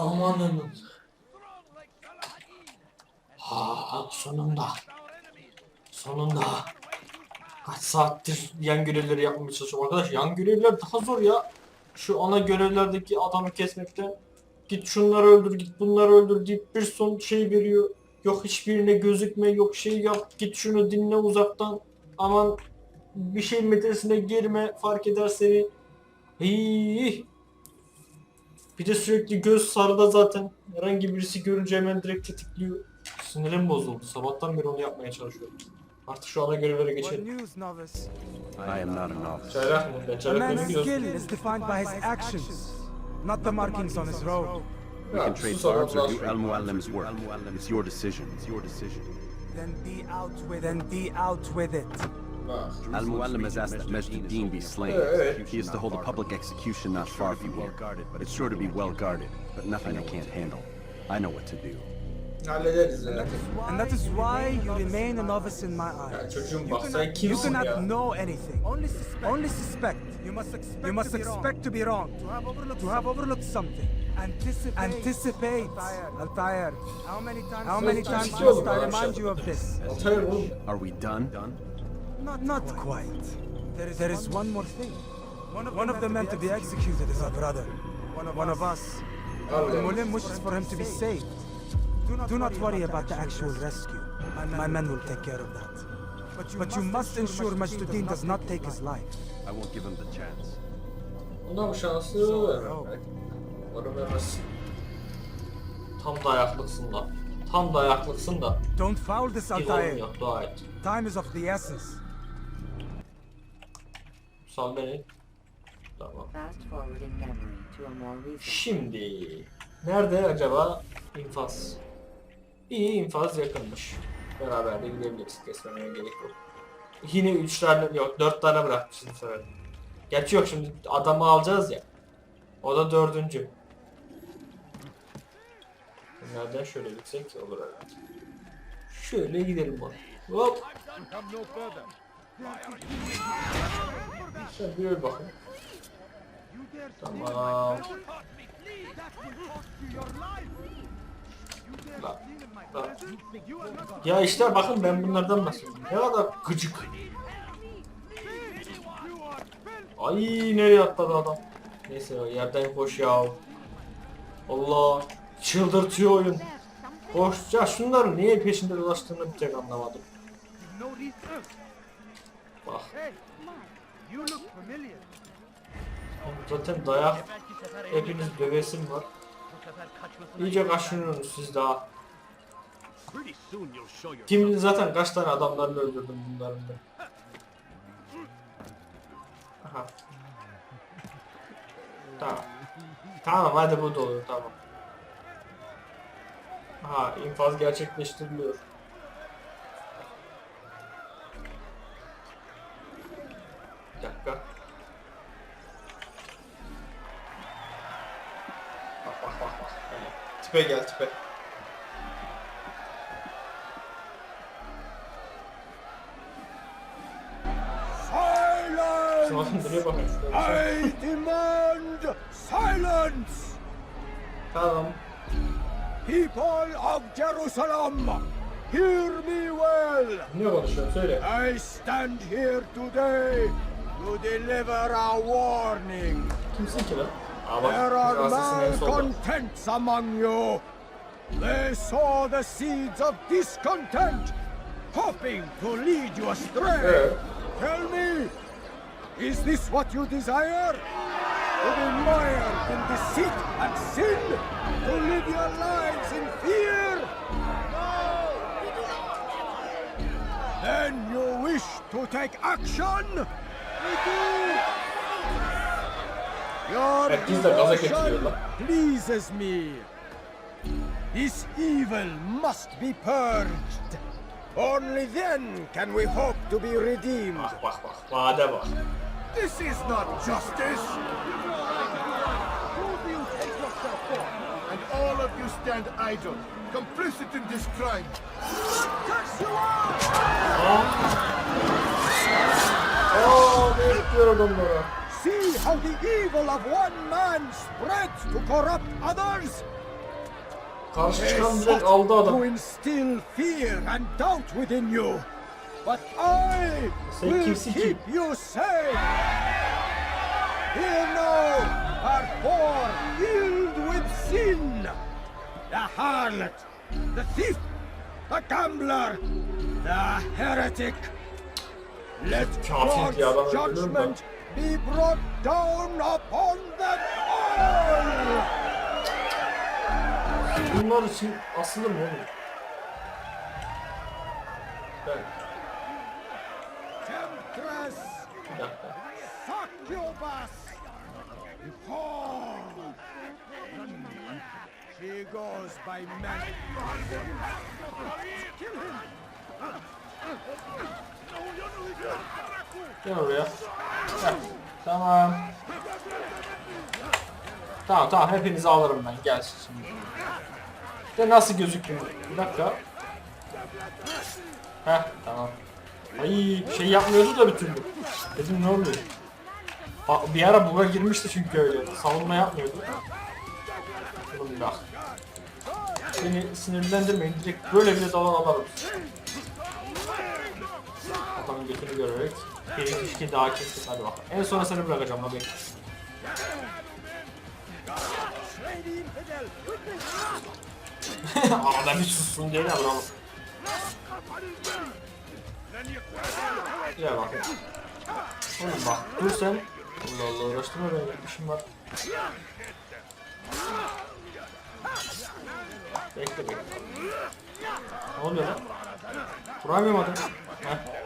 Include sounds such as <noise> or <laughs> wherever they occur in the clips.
Amanın. Ha, sonunda. Sonunda. Kaç saattir yan görevleri yapmaya çalışıyorum arkadaş. Yan görevler daha zor ya. Şu ana görevlerdeki adamı kesmekten. Git şunları öldür, git bunları öldür deyip bir son şey veriyor. Yok hiçbirine gözükme, yok şey yap, git şunu dinle uzaktan. Aman bir şey metresine girme, fark eder seni. Hii. Bir de sürekli göz sarıda zaten. Herhangi birisi görünce hemen direkt tetikliyor. Sinirim bozuldu. Sabahtan beri onu yapmaya çalışıyorum. Artık şu ana görevlere geçelim. I am not a novice. Çaylak mı? Ben man's beni biliyorsun. skill is defined by his actions, not the markings on his robe. We can trade sus barbs or do Al Muallim's work. It's your decision. It's your decision. Then be out with then be out with it. Bak. Al Muallim has asked that Majduddin be slain. He is to hold a public execution not far from here. It's sure to be well guarded, but nothing I can't handle. I know what to do. Hallederiz ya. And that is why you remain a novice in my eyes. çocuğum bak sen You cannot know anything. Only suspect. Only suspect. You must expect. You must expect to be wrong. To have overlooked, something. Anticipate. Anticipate. Altair. How many times? How many times must I remind you of this? Are we done? Done? Not, not quite. There is, there is one more thing. One of, the men to be executed is our brother. One of, one of us. Abi. Mulim wishes for him to be saved. Do not worry about the actual rescue. My men will take care of that. But you must ensure Majduddin does not take his life. I won't give him the chance. Bunda bu şansı vermek. Umarım vermezsin. Tam dayaklıksın da. Tam dayaklıksın da. Don't foul this, et. Time is of the essence. Sal beni. Tamam. Şimdi nerede acaba infaz? İyi infaz yakınmış. Beraber de gidebiliriz. Kesmemeye gerek yok. Yine 3 tane yok 4 tane bırakmışız bu sefer. Gerçi yok şimdi adamı alacağız ya. O da dördüncü. Nereden şöyle gitsek olur herhalde. Şöyle gidelim bak. Hop. Sen bir öl bakayım. Tamam. Lan, lan. Ya işte bakın ben bunlardan bahsediyorum. Ne kadar gıcık. Ay nereye atladı adam. Neyse yerden koş ya. Allah çıldırtıyor oyun. Koş ya şunların niye peşinde dolaştığını bir tek anlamadım. Bak. Oğlum Zaten dayak hepiniz dövesim var. İyice kaşınıyorsunuz siz daha. Kim bilir zaten kaç tane adamlarını öldürdüm bunların da. Aha. Tamam. Tamam hadi bu da olur tamam. Aha infaz gerçekleştiriliyor. Tipe gel tipe. I demand silence! Tamam. People of Jerusalem, hear me well! Ne konuşuyorsun söyle. I stand here today to deliver a warning. Kimsin ki lan? There are Rahatsızsın en solda. malcontents among you. They sow the seeds of discontent, hoping to lead you astray. Tell me, is this what you desire? To be mired in deceit and sin? To live your lives in fear? Then you wish to take action? Your Herkes de gaza devotion getiriyorlar. pleases me. This evil must be purged. Only then can we hope to be redeemed. Bak bak bak. Vade bak. This is not justice. Who do you take yourself for? And all of you stand idle, complicit in this crime. Aa ne yapıyor adamlara? See how the evil of one man spreads to corrupt others? Karşı They çıkan direkt aldı adam. to instill fear and doubt within you. But I Sen will kimsin ki? keep you safe. Here now are four filled with sin. The harlot, the thief, the gambler, the heretic. Let Kafir diye adam God's öldürür mü? judgment be brought down upon them all. Bunlar için asılır mı oğlum? Ben Temptress, succubus, whore. She goes by many. Kill him. Gel oraya. Tamam. Tamam tamam hepinizi alırım ben. Gel şimdi. De nasıl gözüküyor? Bir dakika. Heh tamam. Ay bir şey yapmıyordu da bir türlü. Dedim ne oluyor? Ha, bir ara buga girmişti çünkü öyle. Savunma yapmıyordu. Oğlum bak. Beni sinirlendirmeyin. Direkt böyle bile dalan alalım. Götünü görerek bir ilişki daha kestik hadi bakalım. En sona seni bırakacağım abi. Arada <laughs> bir sussun diye de bravo. Gel bakayım. Oğlum bak dur sen. Allah Allah uğraştırma beni işim var. Bekle bekle. Ne oluyor lan? Vuramıyorum adamı. Heh.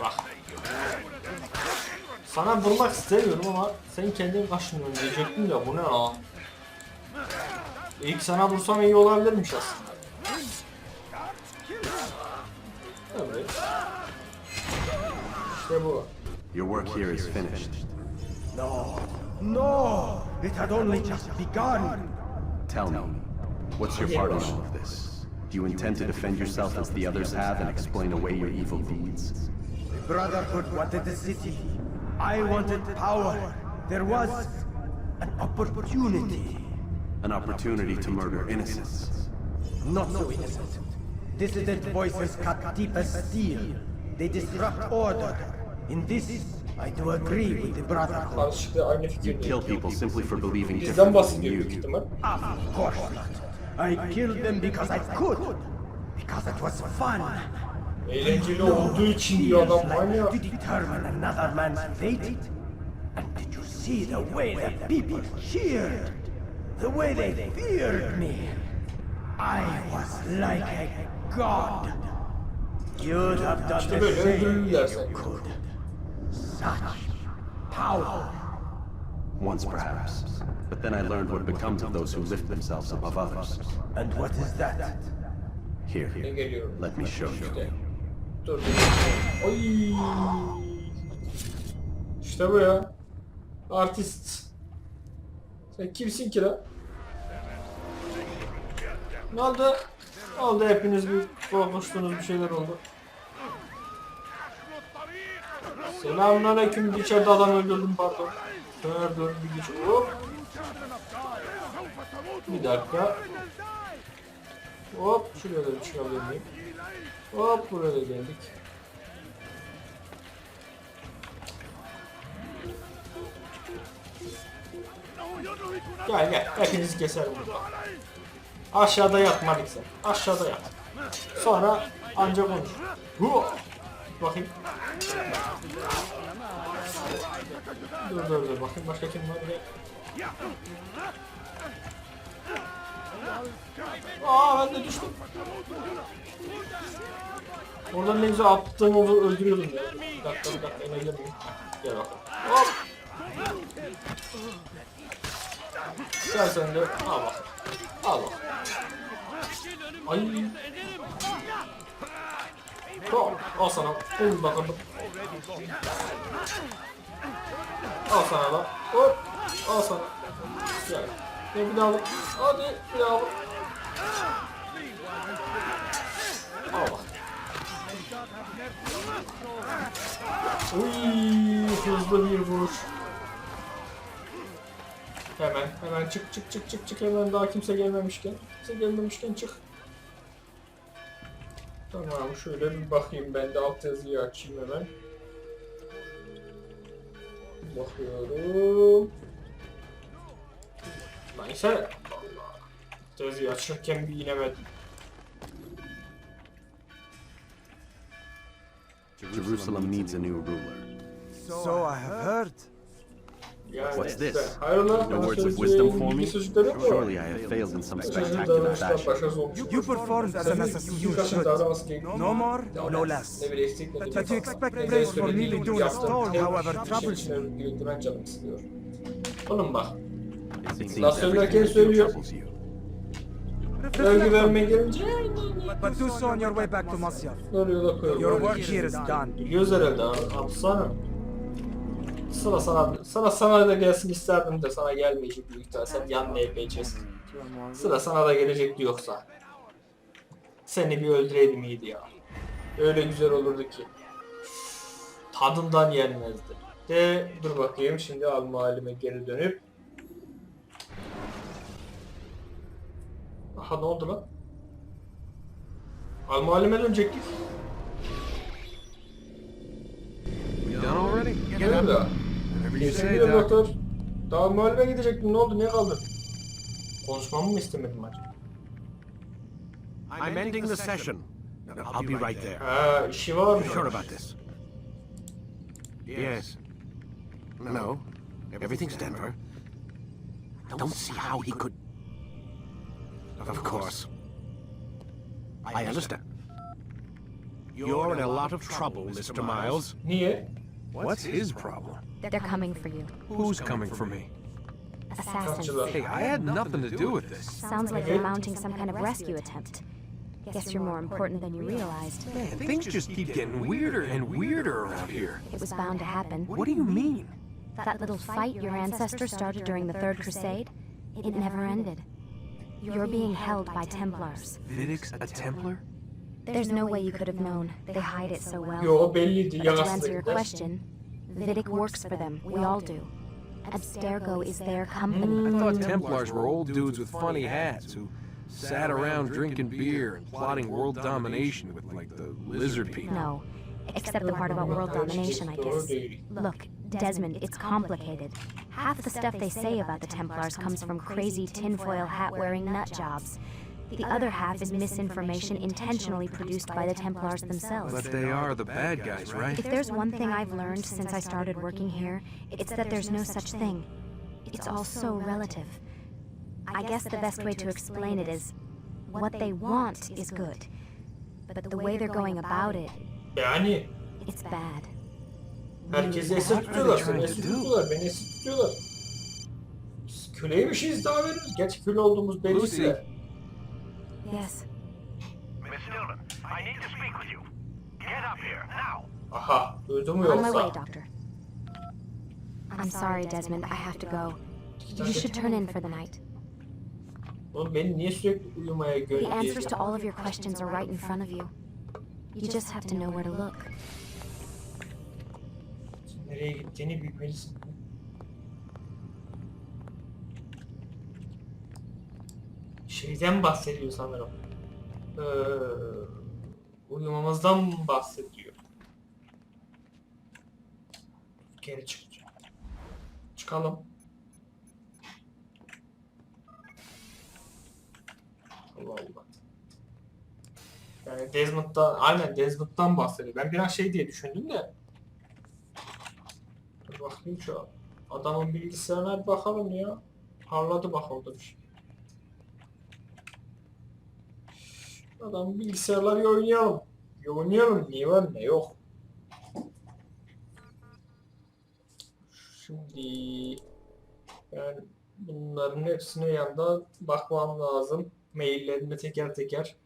Bak. Sana vurmak istemiyorum ama sen kendin kaşınıyorsun diyecektim de bu ne lan? İlk sana vursam iyi olabilirmiş aslında. Evet. İşte bu. Your work here is finished. No, it had only just begun. Tell me, what's your part in all of this? Do you intend to defend yourself as the others have and explain away your evil deeds? The Brotherhood wanted the city. I wanted power. There was an opportunity. An opportunity to murder innocents. Not so innocent. Dissident voices cut deep as steel. They disrupt order. In this, I do agree with the Brotherhood. Karşılıklı aynı You fikirdeyim. kill people simply for believing Bizden differently than bahsediyor you. büyük ihtimal. Of course not. I killed them because I could. Because it was fun. Eğlenceli olduğu için diyor adam. Manyak. To determine another man's fate. And did you see the way the people cheered? The way they feared me? I was like a god. You'd have done the same öldürürler if you seni. could. Such power. Once perhaps. But then I learned what becomes of those who lift themselves above others. And what is that? Here, let me show you. Dur. Oy. İşte bu ya. Artist. Sen kimsin ki lan? Ne oldu? Ne oldu hepiniz bir korkmuştunuz bir şeyler oldu. Selamünaleyküm içeride adam öldürdüm pardon. Dön bir güç. Hop. Bir dakika. Hop şuraya da bir çıkabilir miyim? Hop buraya da geldik. Gel gel hepinizi keserim burada. Aşağıda yat Malik sen. Aşağıda yat. Sonra ancak konuş. Hu! Bakayım. Dur dur dur bakayım başka kim var? Gel. Aa ben de düştüm. Oradan ne güzel attığım onu öldürüyordum ya. Bir dakika bir dakika inebilir miyim? Gel bakalım. Hop. Gel sen de al bak. Al bak. Ay. Hop. Al sana. Vur bakalım. Al sana da. Hop. Al sana. Gel. Gel bir daha vur. Hadi bir daha vur. Al bak. Uy, hızlı bir vuruş. Hemen hemen çık çık çık çık çık hemen daha kimse gelmemişken. Kimse gelmemişken çık. Tamam şöyle bir bakayım ben de alt yazıyı açayım hemen. Bakıyorum. Neyse. Allah. Yazıyı açarken bir inemedim. Jerusalem needs a new ruler. So I have heard. Yani What's this? No words of wisdom for me? Surely I have failed in some Sözcüğün spectacular fashion. You performed as an assassin you should. No more, no less. But you expect praise for doing yaptığım stone, her however troublesome. Oğlum bak. I feel söylüyor. Övgü vermeye gelince But do so on your way back to Masyaf. doğru yola koyuyor. Your work here is done. Biliyoruz herhalde Absanım. Sıra sana, sana sana da gelsin isterdim de sana gelmeyecek büyük ihtimal. Sen yan NPC'sin. More Sıra sana da gelecekti yoksa. Seni bir öldüreydim iyiydi ya. Öyle güzel olurdu ki. Tadından yenmezdi. De dur bakayım şimdi al halime geri dönüp. Aha ne oldu lan? Al halime dönecektik. Done already? Gel daha. Whatever you say, Sevgili Doc. doktor. Daha muhalime gidecektim. Ne oldu? Niye kaldın? Konuşmamı mı istemedim acaba? I'm ending the session. I'll be right there. Ha işi var mı? Sure about this? Yes. No. Everything's Denver. Don't see how he could. Of course. I understand. You're in a lot of trouble, Mr. Miles. Niye? What's his problem? They're coming for you. Who's coming for me? Assassins. Kaççılar. Hey, I had nothing to do with this. Sounds like they're mounting some kind of rescue attempt. Guess you're more important than you realized. Man, things just keep getting weirder and weirder around here. It was bound to happen. What do you mean? That little fight your ancestors started during the Third Crusade, it never ended. You're being held by Templars. Vidix a Templar? There's no way you could have known. They hide it so well. Yo belliydi But to answer yalasıydı. your question, Vidic works for them. We all do. Abstergo is their company. I thought mm. Templars were old dudes with funny hats who sat around drinking beer and plotting world domination with, like, the lizard people. No, except the part about world domination, I guess. Look, Desmond, it's complicated. Half the stuff they say about the Templars comes from crazy tinfoil hat wearing nut jobs. The other half is misinformation intentionally produced by the Templars themselves. But they are the bad guys, right? If there's one thing I've learned since I started working here, it's that there's no such thing. It's all so relative. I guess the best way to explain it is what they want is good, but the way they're going about it, Yani it's bad. herkesi esir tutuyorlar. Seni esir tutuyorlar. Beni esir tutuyorlar. Biz köleymişiz daha veririz. Geç köle olduğumuz belli Lucy. Yes. Miss Dillon, I need to speak with you. Get up here, now. Aha. Duydun mu On my way, yoksa? Doctor. I'm sorry, Desmond. I have to go. You should turn in for the night. Oğlum beni niye sürekli uyumaya The answers to all of your questions are right in front of you. You just have to know where to look. Nereye gittiğini bilmelisin. Şeyden bahsediyor sanırım. Ee, uyumamızdan bahsediyor. Geri çıkacağım. Çıkalım. Allah Allah. Yani Desmond'dan, aynen Desmond'dan bahsediyor. Ben biraz şey diye düşündüm de. Dur bakayım şu adamın bilgisayarına bir bakalım ya. Parladı bak orada bir şey. Adam bilgisayarları oynayalım. Oynayalım ne var ne yok. Şimdi yani bunların hepsine yandan bakmam lazım. Maillerime teker teker.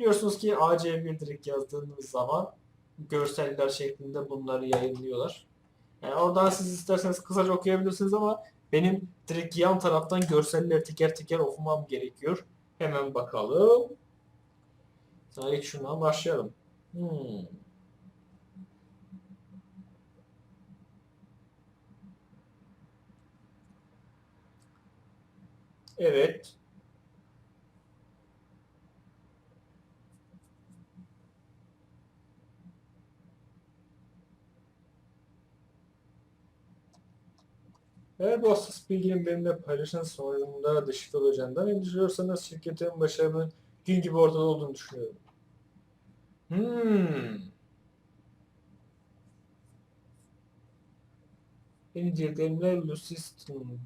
Biliyorsunuz ki AC bildirik yazdığınız zaman görseller şeklinde bunları yayınlıyorlar. Yani oradan siz isterseniz kısaca okuyabilirsiniz ama benim direkt yan taraftan görselleri teker teker okumam gerekiyor. Hemen bakalım. Daha ilk şundan başlayalım. Hmm. Evet. Eğer bu hassas bilginin benimle paylaşın sonucunda deşifre olacağından endişeliyorsanız şirketin başarının gün gibi ortada olduğunu düşünüyorum. Hmm. İndirdiğimler Lucy.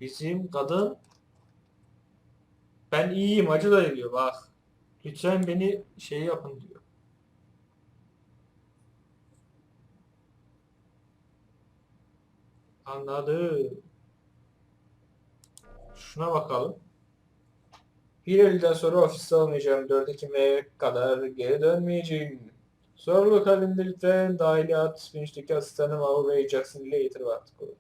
Bizim kadın ben iyiyim acı da diyor bak. Lütfen beni şey yapın diyor. Anladım. Şuna bakalım. Bir Eylül'den sonra ofiste olmayacağım. 4 Ekim'e kadar geri dönmeyeceğim. Zorluk halinde lütfen dahiliyat bilinçteki asistanım Avru Ray Jackson ile irtibat kurun.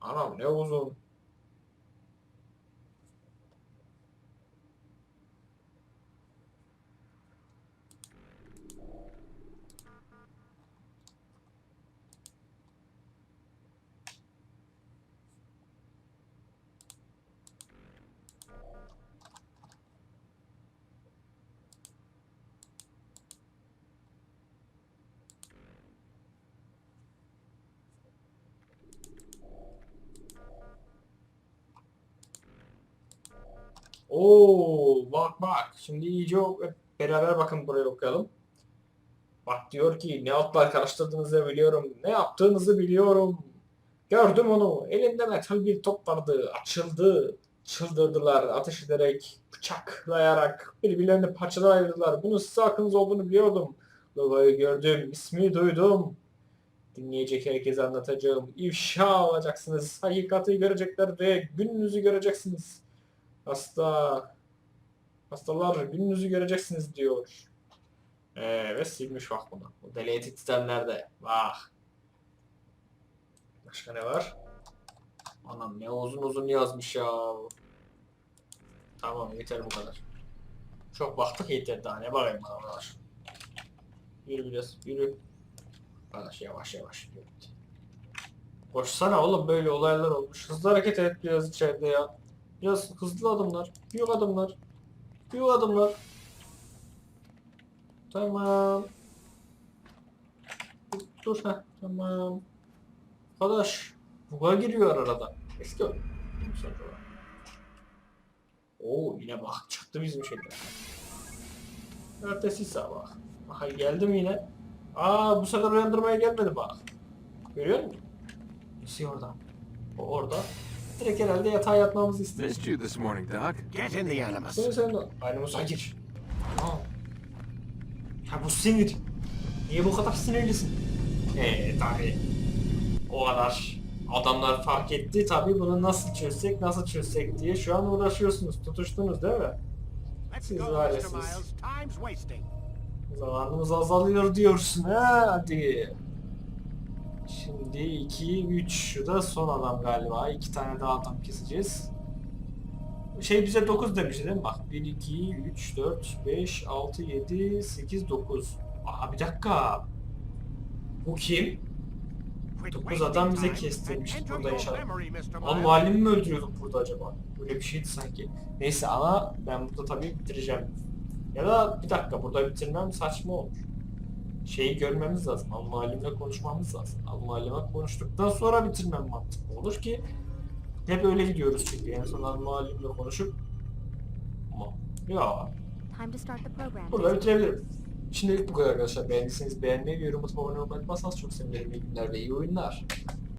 Anam ne uzun. Oo bak bak. Şimdi iyice beraber bakın buraya okuyalım. Bak diyor ki ne altlar karıştırdığınızı biliyorum. Ne yaptığınızı biliyorum. Gördüm onu. Elinde metal bir top vardı. Açıldı. Çıldırdılar. Ateş ederek, bıçaklayarak birbirlerini parçalara ayırdılar. Bunun size hakkınız olduğunu biliyordum. Lova'yı gördüm. ismini duydum. Dinleyecek herkese anlatacağım. İfşa olacaksınız. Hakikati görecekler ve gününüzü göreceksiniz. Hasta. Hastalar gününüzü göreceksiniz diyor. Ee, ve silmiş bak bunu. Bu deleted sistemlerde. Bak. Başka ne var? Anam ne uzun uzun yazmış ya. Tamam yeter bu kadar. Çok baktık yeter daha ne bakayım arkadaş. Yürü biraz yürü. Arkadaş yavaş yavaş yürü. Koşsana oğlum böyle olaylar olmuş. Hızlı hareket et biraz içeride ya. Biraz hızlı adımlar. Büyük adımlar. Büyük adımlar. Tamam. Dur, ha. Tamam. Arkadaş. Buga giriyor arada. Eski. Sonra. Oo yine bak çıktı bizim şeyler. Ertesi sabah. Aha geldim yine. Aa bu sefer uyandırmaya gelmedi bak. Görüyor musun? Nasıl orada? O orada. Direkt herhalde yatağa yatmamızı istiyor. Missed you this morning, Doc. Get in the Animus. Sen de... Animus'a gir. Aa. Ya bu sinir. Niye bu kadar sinirlisin? Eee tabi. O kadar adamlar fark etti tabi bunu nasıl çözsek nasıl çözsek diye şu an uğraşıyorsunuz. Tutuştunuz değil mi? Let's Siz go, var ya Mr. siz. Miles. Time's wasting. Zamanımız azalıyor diyorsun ha hadi. Şimdi 2 3 şu da son adam galiba. İki tane daha adam keseceğiz. Şey bize 9 demişti değil mi? Bak 1 2 3 4 5 6 7 8 9. Aa bir dakika. Bu kim? Quit Dokuz wasting adam bize time kestirmiş and enter burada inşallah. Miles. muallimi mi öldürüyorduk burada acaba? Böyle bir şeydi sanki. Neyse ama ben burada tabii bitireceğim. Ya da bir dakika burada bitirmem saçma olur. Şeyi görmemiz lazım. Al muallimle konuşmamız lazım. Al muallime konuştuktan sonra bitirmem mantıklı olur ki hep öyle gidiyoruz çünkü. En son al muallimle konuşup ama ya burada bitirebilirim. Şimdilik bu kadar arkadaşlar. Beğendiyseniz beğenmeyi ve yorum atıp abone olmayı unutmazsanız çok sevinirim. İyi günler ve iyi oyunlar.